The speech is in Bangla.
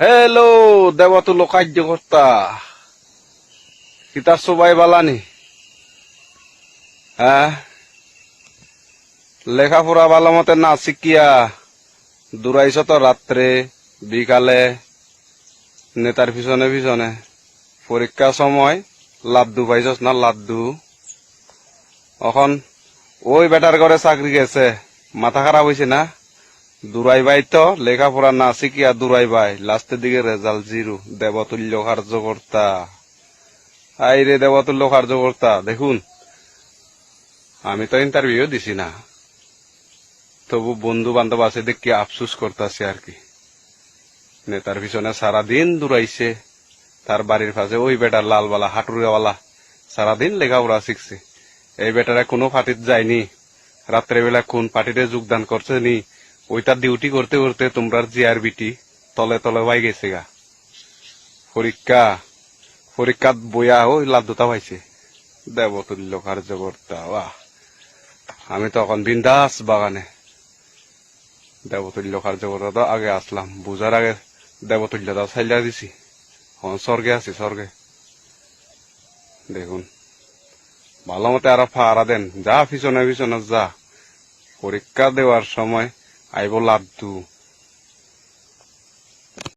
হ্যালো দেবতুল্য কার্যকর্তা কিতার সবাই বালানি। হ্যাঁ? লেখাপড়া ভালো মতে না শিখিয়া দূরাইছ তো রাত্রে, বিকালে, নেতার পিছনে পিছনে। পরীক্ষা সময় লাড্ডু পাইছস না লাড্ডু? এখন ওই বেটার ঘরে চাকরি গেছে, মাথা খারাপ হয়েছে না? দূরাই ভাই তো, লেখাপড়া না শিখিয়া দূরাই ভাই লাস্টের দিকে রেজাল্ট জিরো। দেবতুল্য কার্যকর্তা। আই রে দেবতুল্য কার্যকর্তা, দেখুন। আমি তো ইন্টারভিউ দিছি না। তবু বন্ধু বান্ধব আছে দেখি আফসুস করতেছে আর কি। নেতার পিছনে সারাদিন দূরাইছে। তার বাড়ির পাশে ওই বেটার লালবালা, হাটুরিয়াওয়ালা, সারাদিন লেখাপড়া শিখছে। এই বেটারা কোনো পার্টিত যায়নি। রাত্রেবেলা কোন পার্টিতে যোগদান করছে নি? ওইটা ডিউটি করতে করতে তোমরা জিআরবিটি তলে তলে পাই গেছে গা। পরীক্ষা, পরীক্ষাত বইয়া ওই লাভদুতা পাইছে। দেবতুল্য কার্যকর্তা বাহ। আমি তখন বিন্দাস বাগানে। দেবতুল্য কার্যকর্তা তো আগে আসলাম। বুঝার আগে দেবতুল্যতা সাইলা দিছি। এখন স্বর্গে আছি স্বর্গে দেখুন ভালো মতে আরও ফাড়া দেন। যা, পিছনে পিছনে যা। পরীক্ষা দেওয়ার সময় আইব লাদ্দু